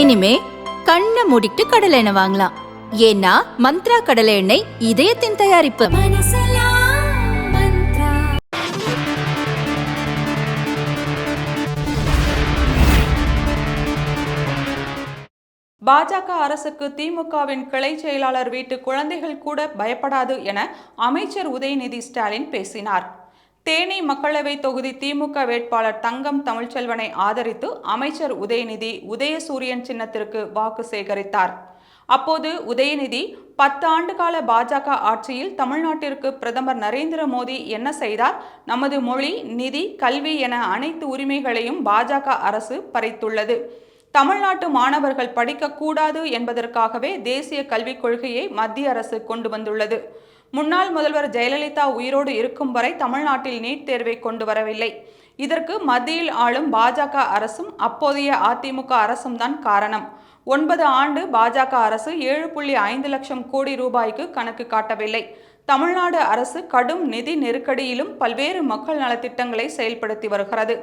இனிமே கண்ணை மூடிட்டு கடலை எண்ணெய் வாங்கலாம். ஏன்னா மந்த்ரா கடலை எண்ணெய் இதயத்தின் தயாரிப்பு. பாஜக அரசுக்கு திமுகவின் கிளை செயலாளர் வீட்டு குழந்தைகள் கூட பயப்படாது என அமைச்சர் உதயநிதி ஸ்டாலின் பேசினார். தேனி மக்களவை தொகுதி திமுக வேட்பாளர் தங்கம் தமிழ்ச்செல்வனை ஆதரித்து அமைச்சர் உதயநிதி உதயசூரியன் சின்னத்திற்கு வாக்கு சேகரித்தார். அப்போது உதயநிதி பத்து ஆண்டுகால பாஜக ஆட்சியில் தமிழ்நாட்டிற்கு பிரதமர் நரேந்திர மோடி என்ன செய்தார்? நமது மொழி நிதி கல்வி என அனைத்து உரிமைகளையும் பாஜக அரசு பறித்துள்ளது. தமிழ்நாட்டு மாணவர்கள் படிக்கக்கூடாது என்பதற்காகவே தேசிய கல்விக் கொள்கையை மத்திய அரசு கொண்டு வந்துள்ளது. முன்னாள் முதல்வர் ஜெயலலிதா உயிரோடு இருக்கும் வரை தமிழ்நாட்டில் நீட் தேர்வை கொண்டு வரவில்லை. இதற்கு மத்தியில் ஆளும் பாஜக அரசும் அப்போதைய அதிமுக அரசும் தான் காரணம். ஒன்பது ஆண்டு பாஜக அரசு ஏழு புள்ளி ஐந்து லட்சம் கோடி ரூபாய்க்கு கணக்கு காட்டவில்லை. தமிழ்நாடு அரசு கடும் நிதி நெருக்கடியிலும் பல்வேறு மக்கள் நலத்திட்டங்களை செயல்படுத்தி வருகிறது.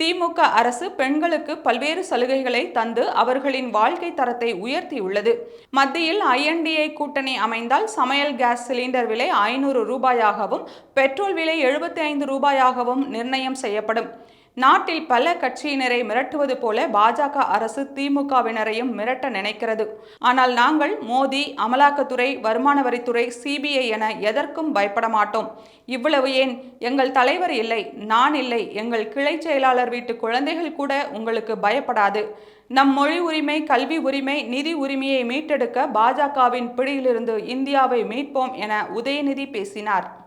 திமுக அரசு பெண்களுக்கு பல்வேறு சலுகைகளை தந்து அவர்களின் வாழ்க்கை தரத்தை உயர்த்தியுள்ளது. மத்தியில் ஐஎன்டிஏ கூட்டணி அமைந்தால் சமையல் கேஸ் சிலிண்டர் விலை ஐநூறு ரூபாயாகவும் பெட்ரோல் விலை எழுபத்தி ஐந்து ரூபாயாகவும் நிர்ணயம் செய்யப்படும். நாட்டில் பல கட்சியினரை மிரட்டுவது போல பாஜக அரசு திமுகவினரையும் மிரட்ட நினைக்கிறது. ஆனால் நாங்கள் மோடி அமலாக்கத்துறை வருமான வரித்துறை சிபிஐ என எதற்கும் பயப்பட மாட்டோம். இவ்வளவு ஏன்? எங்கள் தலைவர் இல்லை நான் இல்லை. எங்கள் கிளை செயலாளர் வீட்டு குழந்தைகள் கூட உங்களுக்கு பயப்படாது. நம் மொழி உரிமை கல்வி உரிமை நிதி உரிமையை மீட்டெடுக்க பாஜகவின் பிடியிலிருந்து இந்தியாவை மீட்போம் என உதயநிதி பேசினார்.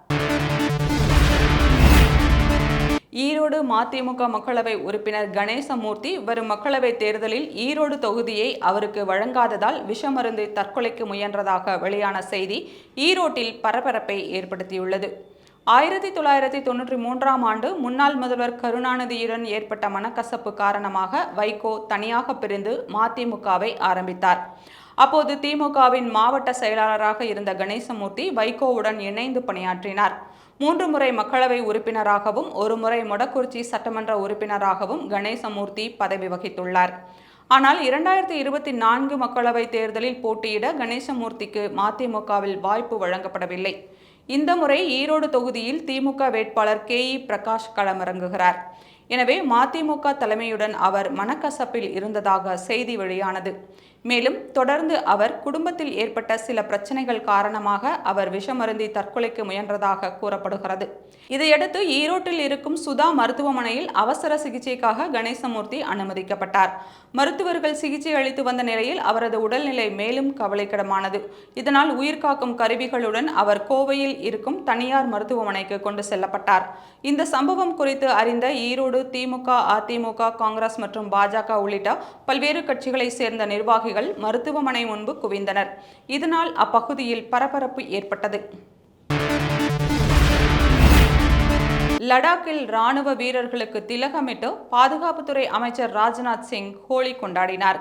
ஈரோடு மதிமுக மக்களவை உறுப்பினர் கணேசமூர்த்தி வரும் மக்களவை தேர்தலில் ஈரோடு தொகுதியை அவருக்கு வழங்காததால் விஷமருந்து தற்கொலைக்கு முயன்றதாக வெளியான செய்தி ஈரோட்டில் பரபரப்பை ஏற்படுத்தியுள்ளது. ஆயிரத்தி தொள்ளாயிரத்தி தொண்ணூற்றி மூன்றாம் ஆண்டு முன்னாள் முதல்வர் கருணாநிதியுடன் ஏற்பட்ட மனக்கசப்பு காரணமாக வைகோ தனியாக பிரிந்து மதிமுகவை ஆரம்பித்தார். அப்போது திமுகவின் மாவட்ட செயலாளராக இருந்த கணேசமூர்த்தி வைகோவுடன் இணைந்து பணியாற்றினார். மூன்று முறை மக்களவை உறுப்பினராகவும் ஒரு முறை மொடக்குறிச்சி சட்டமன்ற உறுப்பினராகவும் கணேசமூர்த்தி பதவி வகித்துள்ளார். ஆனால் இரண்டாயிரத்தி இருபத்தி நான்கு மக்களவை தேர்தலில் போட்டியிட கணேசமூர்த்திக்கு மதிமுகவில் வாய்ப்பு வழங்கப்படவில்லை. இந்த முறை ஈரோடு தொகுதியில் திமுக வேட்பாளர் கே. இ. பிரகாஷ் களமிறங்குகிறார். எனவே மதிமுக தலைமையுடன் அவர் மனக்கசப்பில் இருந்ததாக செய்தி வெளியானது. மேலும் தொடர்ந்து அவர் குடும்பத்தில் ஏற்பட்ட சில பிரச்சனைகள் காரணமாக அவர் விஷமருந்தி தற்கொலைக்கு முயன்றதாக கூறப்படுகிறது. இதையடுத்து ஈரோட்டில் இருக்கும் சுதா மருத்துவமனையில் அவசர சிகிச்சைக்காக கணேசமூர்த்தி அனுமதிக்கப்பட்டார். மருத்துவர்கள் சிகிச்சை அளித்து வந்த நிலையில் அவரது உடல்நிலை மேலும் கவலைக்கிடமானது. இதனால் உயிர்காக்கும் கருவிகளுடன் அவர் கோவையில் இருக்கும் தனியார் மருத்துவமனைக்கு கொண்டு செல்லப்பட்டார். இந்த சம்பவம் குறித்து அறிந்த ஈரோடு திமுக அதிமுக காங்கிரஸ் மற்றும் பாஜக உள்ளிட்ட பல்வேறு கட்சிகளை சேர்ந்த நிர்வாகிகள் மருத்துவமனை முன்பு குவிந்தனர். இதனால் அப்பகுதியில் பரபரப்பு ஏற்பட்டது. லடாக்கில் ராணுவ வீரர்களுக்கு திலகமிட்டு பாதுகாப்புத்துறை அமைச்சர் ராஜ்நாத் சிங் ஹோலி கொண்டாடினார்.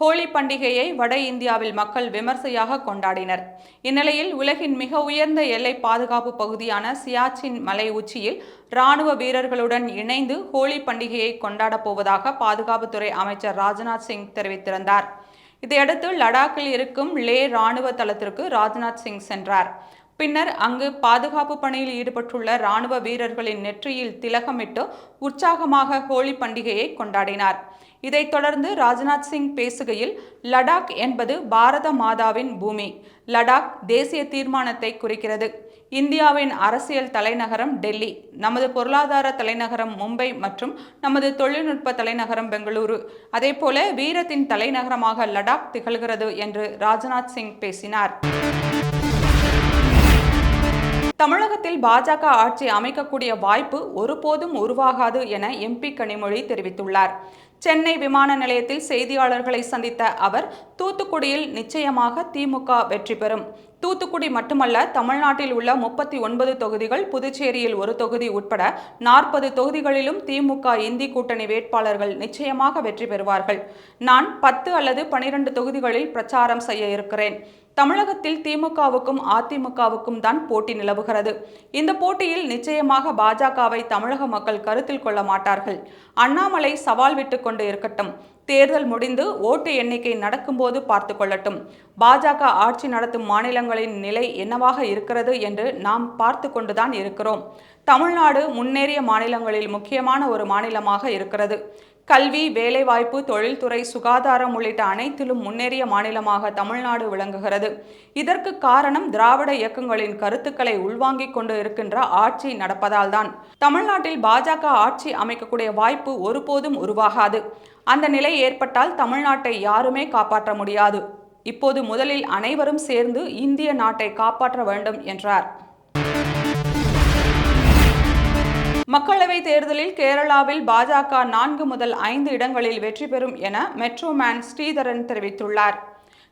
ஹோலி பண்டிகையை வட இந்தியாவில் மக்கள் விமர்சையாக கொண்டாடினர். இந்நிலையில் உலகின் மிக உயர்ந்த எல்லை பாதுகாப்பு பகுதியான சியாச்சின் மலை உச்சியில் ராணுவ வீரர்களுடன் இணைந்து ஹோலி பண்டிகையை கொண்டாடப் போவதாக பாதுகாப்புத்துறை அமைச்சர் ராஜ்நாத் சிங் தெரிவித்திருந்தார். இதையடுத்து லடாக்கில் இருக்கும் லே ராணுவ தளத்திற்கு ராஜ்நாத் சிங் சென்றார். பின்னர் அங்கு பாதுகாப்பு பணியில் ஈடுபட்டுள்ள ராணுவ வீரர்களின் நெற்றியில் திலகமிட்டு உற்சாகமாக ஹோலி பண்டிகையை கொண்டாடினார். இதைத் தொடர்ந்து ராஜ்நாத் சிங் பேசுகையில் லடாக் என்பது பாரத மாதாவின் பூமி. லடாக் தேசிய தீர்மானத்தை குறிக்கிறது. இந்தியாவின் அரசியல் தலைநகரம் டெல்லி. நமது பொருளாதார தலைநகரம் மும்பை மற்றும் நமது தொழில்நுட்ப தலைநகரம் பெங்களூரு. அதேபோல வீரத்தின் தலைநகரமாக லடாக் திகழ்கிறது என்று ராஜ்நாத் சிங் பேசினார். தமிழகத்தில் பாஜக ஆட்சி அமைக்கக்கூடிய வாய்ப்பு ஒருபோதும் உருவாகாது என எம்பி கனிமொழி தெரிவித்துள்ளார். சென்னை விமான நிலையத்தில் செய்தியாளர்களை சந்தித்த அவர் தூத்துக்குடியில் நிச்சயமாக திமுக வெற்றி பெறும். தூத்துக்குடி மட்டுமல்ல தமிழ்நாட்டில் உள்ள முப்பத்தி ஒன்பது தொகுதிகள் புதுச்சேரியில் ஒரு தொகுதி உட்பட நாற்பது தொகுதிகளிலும் திமுக இந்தி கூட்டணி வேட்பாளர்கள் நிச்சயமாக வெற்றி பெறுவார்கள். நான் பத்து அல்லது பனிரெண்டு தொகுதிகளில் பிரச்சாரம் செய்ய இருக்கிறேன். தமிழகத்தில் திமுகவுக்கும் அதிமுகவுக்கும் தான் போட்டி நிலவுகிறது. இந்த போட்டியில் நிச்சயமாக பாஜகவை தமிழக மக்கள் கருத்தில் கொள்ள மாட்டார்கள். அண்ணாமலை சவால் விட்டு கொண்டு இருக்கட்டும். தேர்தல் முடிந்து ஓட்டு எண்ணிக்கை நடக்கும்போது பார்த்து கொள்ளட்டும். பாஜக ஆட்சி நடத்தும் மாநிலங்களின் நிலை என்னவாக இருக்கிறது என்று நாம் பார்த்து கொண்டுதான் இருக்கிறோம். தமிழ்நாடு முன்னேறிய மாநிலங்களில் முக்கியமான ஒரு மாநிலமாக இருக்கிறது. கல்வி வேலைவாய்ப்பு தொழில்துறை சுகாதாரம் உள்ளிட்ட அனைத்திலும் முன்னேறிய மாநிலமாக தமிழ்நாடு விளங்குகிறது. இதற்கு காரணம் திராவிட இயக்கங்களின் கருத்துக்களை உள்வாங்கிக் கொண்டு இருக்கின்ற ஆட்சி நடப்பதால்தான். தமிழ்நாட்டில் பாஜக ஆட்சி அமைக்கக்கூடிய வாய்ப்பு ஒருபோதும் உருவாகாது. அந்த நிலை ஏற்பட்டால் தமிழ்நாட்டை யாருமே காப்பாற்ற முடியாது. இப்போது முதலில் அனைவரும் சேர்ந்து இந்திய நாட்டை காப்பாற்ற வேண்டும் என்றார். மக்களவை தேர்தலில் கேரளாவில் பாஜக நான்கு முதல் ஐந்து இடங்களில் வெற்றி பெறும் என மெட்ரோமேன் ஸ்ரீதரன் தெரிவித்துள்ளார்.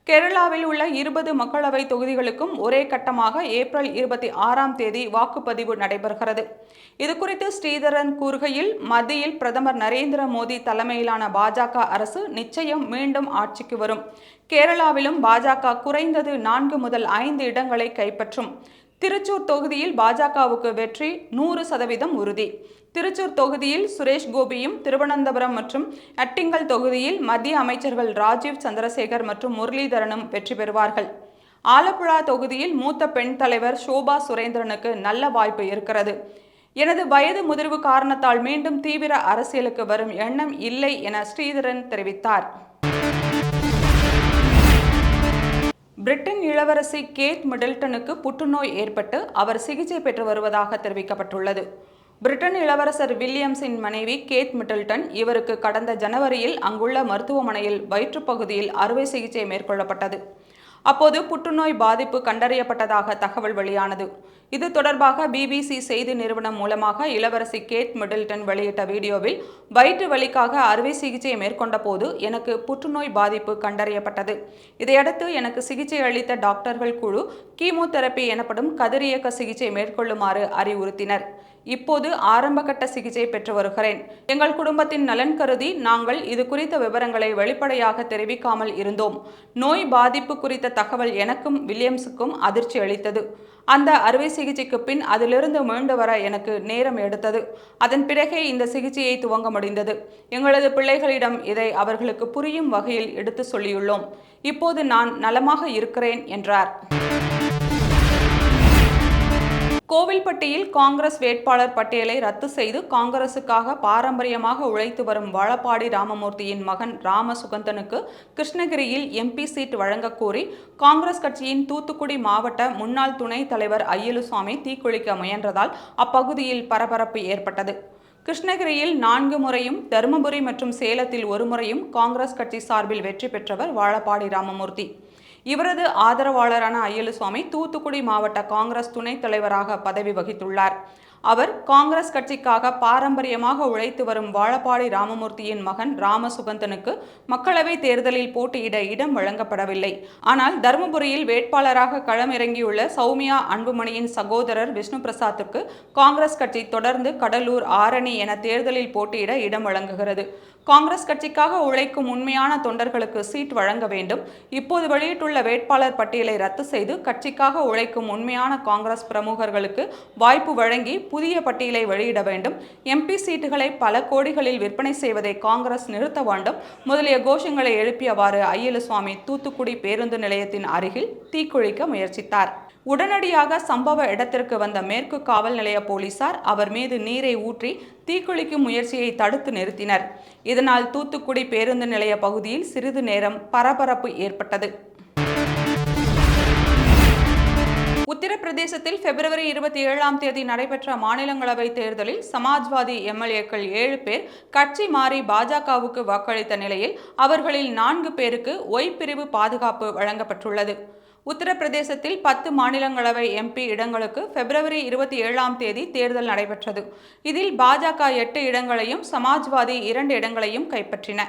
கேரளாவில் உள்ள இருபது மக்களவை தொகுதிகளுக்கும் ஒரே கட்டமாக ஏப்ரல் இருபத்தி ஆறாம் தேதி வாக்குப்பதிவு நடைபெறுகிறது. இதுகுறித்து ஸ்ரீதரன் கூறுகையில் மத்தியில் பிரதமர் நரேந்திர மோடி தலைமையிலான பாஜக அரசு நிச்சயம் மீண்டும் ஆட்சிக்கு வரும். கேரளாவிலும் பாஜக குறைந்தது நான்கு முதல் ஐந்து இடங்களை கைப்பற்றும். திருச்சூர் தொகுதியில் பாஜகவுக்கு வெற்றி நூறு சதவீதம் உறுதி. திருச்சூர் தொகுதியில் சுரேஷ் கோபியும் திருவனந்தபுரம் மற்றும் அட்டிங்கல் தொகுதியில் மத்திய அமைச்சர்கள் ராஜீவ் சந்திரசேகர் மற்றும் முரளிதரனும் வெற்றி பெறுவார்கள். ஆலப்புழா தொகுதியில் மூத்த பெண் தலைவர் சோபா சுரேந்திரனுக்கு நல்ல வாய்ப்பு இருக்கிறது. எனது வயது முதிர்வு காரணத்தால் மீண்டும் தீவிர அரசியலுக்கு வரும் எண்ணம் இல்லை என ஸ்ரீதரன் தெரிவித்தார். பிரிட்டன் இளவரசி கேட் மிடில்டனுக்கு புற்றுநோய் ஏற்பட்டு அவர் சிகிச்சை பெற்று வருவதாக தெரிவிக்கப்பட்டுள்ளது. பிரிட்டன் இளவரசர் வில்லியம்ஸின் மனைவி கேட் மிடில்டன் இவருக்கு கடந்த ஜனவரியில் அங்குள்ள மருத்துவமனையில் வயிற்றுப்பகுதியில் அறுவை சிகிச்சை மேற்கொள்ளப்பட்டது. அப்போது புற்றுநோய் பாதிப்பு கண்டறியப்பட்டதாக தகவல் வெளியானது. இது தொடர்பாக பிபிசி செய்தி நிறுவனம் மூலமாக இளவரசி கேட் மிடில்டன் வெளியிட்ட வீடியோவில் வயிற்று வலிக்காக அறுவை சிகிச்சை மேற்கொண்ட போது எனக்கு புற்றுநோய் பாதிப்பு கண்டறியப்பட்டது. இதையடுத்து எனக்கு சிகிச்சை அளித்த டாக்டர்கள் குழு கீமோதெரப்பி எனப்படும் கதிரியக்க சிகிச்சை மேற்கொள்ளுமாறு அறிவுறுத்தினர். இப்போது ஆரம்பகட்ட சிகிச்சை பெற்று வருகிறேன். எங்கள் குடும்பத்தின் நலன் கருதி நாங்கள் இது குறித்த விவரங்களை வெளிப்படையாக தெரிவிக்காமல் இருந்தோம். நோய் பாதிப்பு குறித்த தகவல் எனக்கும் வில்லியம்ஸுக்கும் அதிர்ச்சி அளித்தது. அந்த அறுவை சிகிச்சைக்கு பின் அதிலிருந்து மீண்டு வர எனக்கு நேரம் எடுத்தது. அதன் பிறகே இந்த சிகிச்சையை துவங்க முடிந்தது. எங்களது பிள்ளைகளிடம் இதை அவர்களுக்கு புரியும் வகையில் எடுத்து சொல்லியுள்ளோம். இப்போது நான் நலமாக இருக்கிறேன் என்றார். கோவில்பட்டியில் காங்கிரஸ் வேட்பாளர் பட்டியலை ரத்து செய்து காங்கிரசுக்காக பாரம்பரியமாக உழைத்து வரும் வாழப்பாடி ராமமூர்த்தியின் மகன் ராமசுகந்தனுக்கு கிருஷ்ணகிரியில் எம்பி சீட் வழங்கக் கோரி காங்கிரஸ் கட்சியின் தூத்துக்குடி மாவட்ட முன்னாள் துணைத் தலைவர் ஐயலுசாமி தீக்குளிக்க முயன்றதால் அப்பகுதியில் பரபரப்பு ஏற்பட்டது. கிருஷ்ணகிரியில் நான்கு முறையும் தருமபுரி மற்றும் சேலத்தில் ஒரு முறையும் காங்கிரஸ் கட்சி சார்பில் வெற்றி பெற்றவர் வாழப்பாடி ராமமூர்த்தி. இவரது ஆதரவாளரான அய்யலுசுவாமி தூத்துக்குடி மாவட்ட காங்கிரஸ் துணைத் தலைவராக பதவி வகித்துள்ளார். அவர் காங்கிரஸ் கட்சிக்காக பாரம்பரியமாக உழைத்து வரும் வாழப்பாடி ராமமூர்த்தியின் மகன் ராமசுகந்தனுக்கு மக்களவை தேர்தலில் போட்டியிட இடம் வழங்கப்படவில்லை. ஆனால் தருமபுரியில் வேட்பாளராக களமிறங்கியுள்ள சௌமியா அன்புமணியின் சகோதரர் விஷ்ணு பிரசாத்துக்கு காங்கிரஸ் கட்சி தொடர்ந்து கடலூர் ஆரணி என தேர்தலில் போட்டியிட இடம் வழங்குகிறது. காங்கிரஸ் கட்சிக்காக உழைக்கும் உண்மையான தொண்டர்களுக்கு சீட் வழங்க வேண்டும். இப்போது வெளியிட்டுள்ள வேட்பாளர் பட்டியலை ரத்து செய்து கட்சிக்காக உழைக்கும் உண்மையான காங்கிரஸ் பிரமுகர்களுக்கு வாய்ப்பு வழங்கி புதிய பட்டியலை வெளியிட வேண்டும். எம்பி சீட்டுகளை பல கோடிகளில் விற்பனை செய்வதை காங்கிரஸ் நிறுத்த வேண்டும். முதலிய கோஷங்களை எழுப்பியவாறு ஐயலுசுவாமி தூத்துக்குடி பேருந்து நிலையத்தின் அருகில் தீக்குளிக்க முயற்சித்தார். உடனடியாக சம்பவ இடத்திற்கு வந்த மேற்கு காவல் நிலைய போலீசார் அவர் மீது நீரை ஊற்றி தீக்குளிக்கும் முயற்சியை தடுத்து நிறுத்தினர். இதனால் தூத்துக்குடி பேருந்து நிலைய பகுதியில் சிறிது நேரம் பரபரப்பு ஏற்பட்டது. உத்தரப்பிரதேசத்தில் பிப்ரவரி இருபத்தி ஏழாம் தேதி நடைபெற்ற மாநிலங்களவை தேர்தலில் சமாஜ்வாதி எம்எல்ஏக்கள் ஏழு பேர் கட்சி மாறி பாஜகவுக்கு வாக்களித்த நிலையில் அவர்களில் நான்கு பேருக்கு ஒய் பிரிவு பாதுகாப்பு வழங்கப்பட்டுள்ளது. உத்தரப்பிரதேசத்தில் பத்து மாநிலங்களவை எம்பி இடங்களுக்கு பிப்ரவரி இருபத்தி ஏழாம் தேதி தேர்தல் நடைபெற்றது. இதில் பாஜக எட்டு இடங்களையும் சமாஜ்வாதி இரண்டு இடங்களையும் கைப்பற்றின.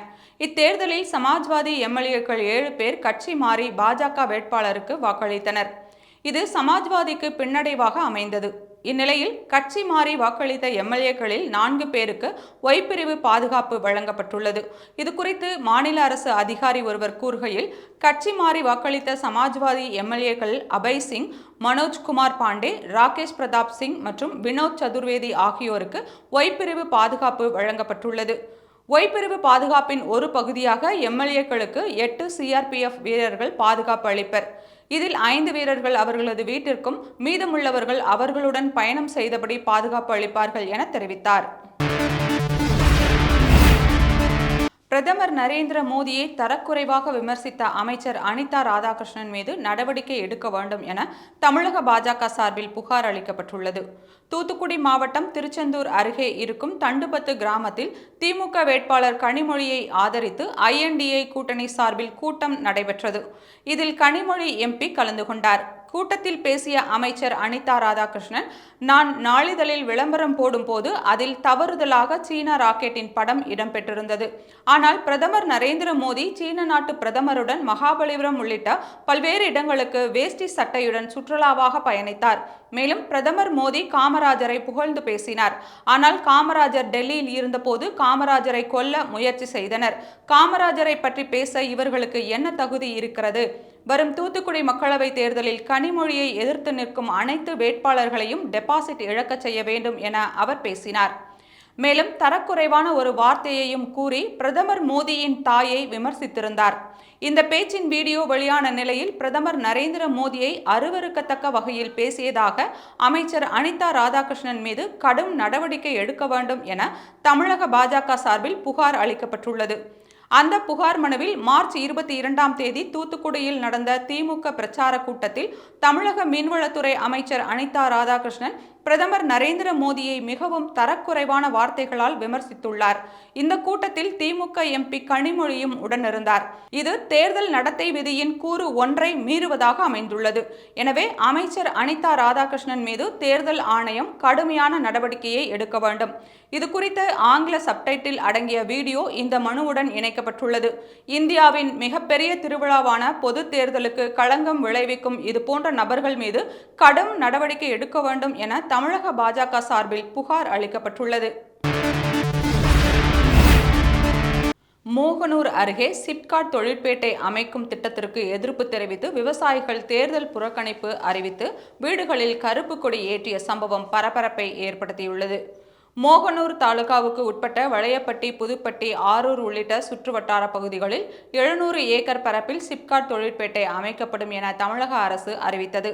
இத்தேர்தலில் சமாஜ்வாதி எம்எல்ஏக்கள் ஏழு பேர் கட்சி மாறி பாஜக வேட்பாளருக்கு வாக்களித்தனர். இது சமாஜ்வாதிக்கு பின்னடைவாக அமைந்தது. இந்நிலையில் கட்சி மாறி வாக்களித்த எம்எல்ஏக்களில் நான்கு பேருக்கு ஒய் பிரிவு பாதுகாப்பு வழங்கப்பட்டுள்ளது. இது குறித்து மாநில அரசு அதிகாரி ஒருவர் கூறுகையில் கட்சி மாறி வாக்களித்த சமாஜ்வாதி எம்எல்ஏக்கள் அபய் சிங் மனோஜ்குமார் பாண்டே ராகேஷ் பிரதாப் சிங் மற்றும் வினோத் சதுர்வேதி ஆகியோருக்கு ஒய் பிரிவு பாதுகாப்பு வழங்கப்பட்டுள்ளது. ஒய்பிரிவு பாதுகாப்பின் ஒரு பகுதியாக எம்எல்ஏக்களுக்கு எட்டு சிஆர்பிஎஃப் வீரர்கள் பாதுகாப்பு அளிப்பர். இதில் ஐந்து வீரர்கள் அவர்களது வீட்டிற்கும் மீதமுள்ளவர்கள் அவர்களுடன் பயணம் செய்தபடி பாதுகாப்பு அளிப்பார்கள் என தெரிவித்தார். பிரதமர் நரேந்திர மோடியை தரக்குறைவாக விமர்சித்த அமைச்சர் அனிதா ராதாகிருஷ்ணன் மீது நடவடிக்கை எடுக்க வேண்டும் என தமிழக பாஜக சார்பில் புகார் அளிக்கப்பட்டுள்ளது. தூத்துக்குடி மாவட்டம் திருச்செந்தூர் அருகே இருக்கும் தண்டுபத்து கிராமத்தில் திமுக வேட்பாளர் கனிமொழியை ஆதரித்து ஐஎன்டிஏ கூட்டணி சார்பில் கூட்டம் நடைபெற்றது. இதில் கனிமொழி எம்பி கலந்து கொண்டார். கூட்டத்தில் பேசிய அமைச்சர் அனிதா ராதாகிருஷ்ணன் நான் நாளிதழில் விளம்பரம் போடும்போது அதில் தவறுதலாக சீன ராக்கெட்டின் படம் இடம்பெற்றிருந்தது. ஆனால் பிரதமர் நரேந்திர மோடி சீன நாட்டு பிரதமருடன் மகாபலிபுரம் உள்ளிட்ட பல்வேறு இடங்களுக்கு வேஷ்டி சட்டையுடன் சுற்றுலாவாக பயணித்தார். மேலும் பிரதமர் மோடி காமராஜரை புகழ்ந்து பேசினார். ஆனால் காமராஜர் டெல்லியில் இருந்தபோது காமராஜரை கொல்ல முயற்சி செய்தனர். காமராஜரை பற்றி பேச இவர்களுக்கு என்ன தகுதி இருக்கிறது? வரும் தூத்துக்குடி மக்களவைத் தேர்தலில் கனிமொழியை எதிர்த்து நிற்கும் அனைத்து வேட்பாளர்களையும் டெபாசிட் இழக்கச் செய்ய வேண்டும் என அவர் பேசினார். மேலும் தரக்குறைவான ஒரு வார்த்தையையும் கூறி பிரதமர் மோடியின் தாயை விமர்சித்திருந்தார். இந்த பேச்சின் வீடியோ வெளியான நிலையில் பிரதமர் நரேந்திர மோடியை அருவருக்கத்தக்க வகையில் பேசியதாக அமைச்சர் அனிதா ராதாகிருஷ்ணன் மீது கடும் நடவடிக்கை எடுக்க வேண்டும் என தமிழக பாஜக சார்பில் புகார் அளிக்கப்பட்டுள்ளது. அந்த புகார் மனுவில் மார்ச் இருபத்தி இரண்டாம் தேதி தூத்துக்குடியில் நடந்த திமுக பிரச்சார கூட்டத்தில் தமிழக மீன்வளத்துறை அமைச்சர் அனிதா ராதாகிருஷ்ணன் பிரதமர் நரேந்திர மோடியை மிகவும் தரக்குறைவான வார்த்தைகளால் விமர்சித்துள்ளார். இந்த கூட்டத்தில் திமுக எம்பி கனிமொழியும் உடனிருந்தார். இது தேர்தல் நடத்தை விதியின் கூறு ஒன்றை மீறுவதாக அமைந்துள்ளது. எனவே அமைச்சர் அனிதா ராதாகிருஷ்ணன் மீது தேர்தல் ஆணையம் கடுமையான நடவடிக்கையை எடுக்க வேண்டும். இது குறித்து ஆங்கில சப்டைட்டில் அடங்கிய வீடியோ இந்த மனுவுடன் இணைக்கப்பட்டுள்ளது. இந்தியாவின் மிகப்பெரிய திருவிழாவான பொது தேர்தலுக்கு களங்கம் விளைவிக்கும் இது போன்ற நபர்கள் மீது கடும் நடவடிக்கை எடுக்க வேண்டும் என தமிழக பாஜக சார்பில் புகார் அளிக்கப்பட்டுள்ளது. மோகனூர் அருகே சிப்காட் தொழிற்பேட்டை அமைக்கும் திட்டத்திற்கு எதிர்ப்பு தெரிவித்து விவசாயிகள் தேர்தல் புறக்கணிப்பு அறிவித்து வீடுகளில் கருப்பு கொடி ஏற்றிய சம்பவம் பரபரப்பை ஏற்படுத்தியுள்ளது. மோகனூர் தாலுகாவுக்கு உட்பட்ட வளையப்பட்டி புதுப்பட்டி ஆரூர் உள்ளிட்ட சுற்றுவட்டார பகுதிகளில் எழுநூறு ஏக்கர் பரப்பில் சிப்காட் தொழிற்பேட்டை அமைக்கப்படும் என தமிழக அரசு அறிவித்தது.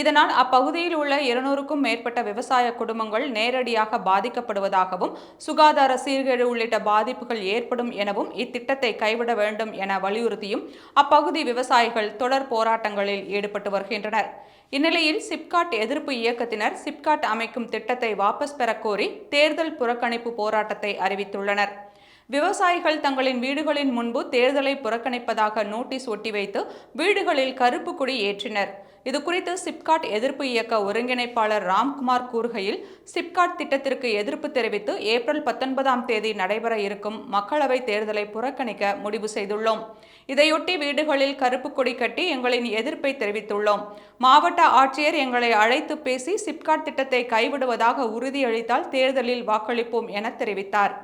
இதனால் அப்பகுதியில் உள்ள இருநூறுக்கும் மேற்பட்ட விவசாய குடும்பங்கள் நேரடியாக பாதிக்கப்படுவதாகவும் சுகாதார சீர்கேடு உள்ளிட்ட பாதிப்புகள் ஏற்படும் எனவும் இத்திட்டத்தை கைவிட வேண்டும் என வலியுறுத்தியும் அப்பகுதி விவசாயிகள் தொடர் போராட்டங்களில் ஈடுபட்டு வருகின்றனர். இந்நிலையில் சிப்காட் எதிர்ப்பு இயக்கத்தினர் சிப்காட் அமைக்கும் திட்டத்தை வாபஸ் பெறக் கோரி தேர்தல் புறக்கணிப்பு போராட்டத்தை அறிவித்துள்ளனர். விவசாயிகள் தங்களின் வீடுகளின் முன்பு தேர்தலை புறக்கணிப்பதாக நோட்டீஸ் ஒட்டி வைத்து வீடுகளில் கருப்பு கொடி ஏற்றினர். இதுகுறித்து சிப்காட் எதிர்ப்பு இயக்க ஒருங்கிணைப்பாளர் ராம்குமார் கூறுகையில் சிப்காட் திட்டத்திற்கு எதிர்ப்பு தெரிவித்து ஏப்ரல் பத்தொன்பதாம் தேதி நடைபெற இருக்கும் மக்களவைத் தேர்தலை புறக்கணிக்க முடிவு செய்துள்ளோம். இதையொட்டி வீடுகளில் கருப்பு கொடி கட்டி எங்களின் எதிர்ப்பை தெரிவித்துள்ளோம். மாவட்ட ஆட்சியர் எங்களை அழைத்து பேசி சிப்காட் திட்டத்தை கைவிடுவதாக உறுதியளித்தால் தேர்தலில் வாக்களிப்போம் என தெரிவித்தார்.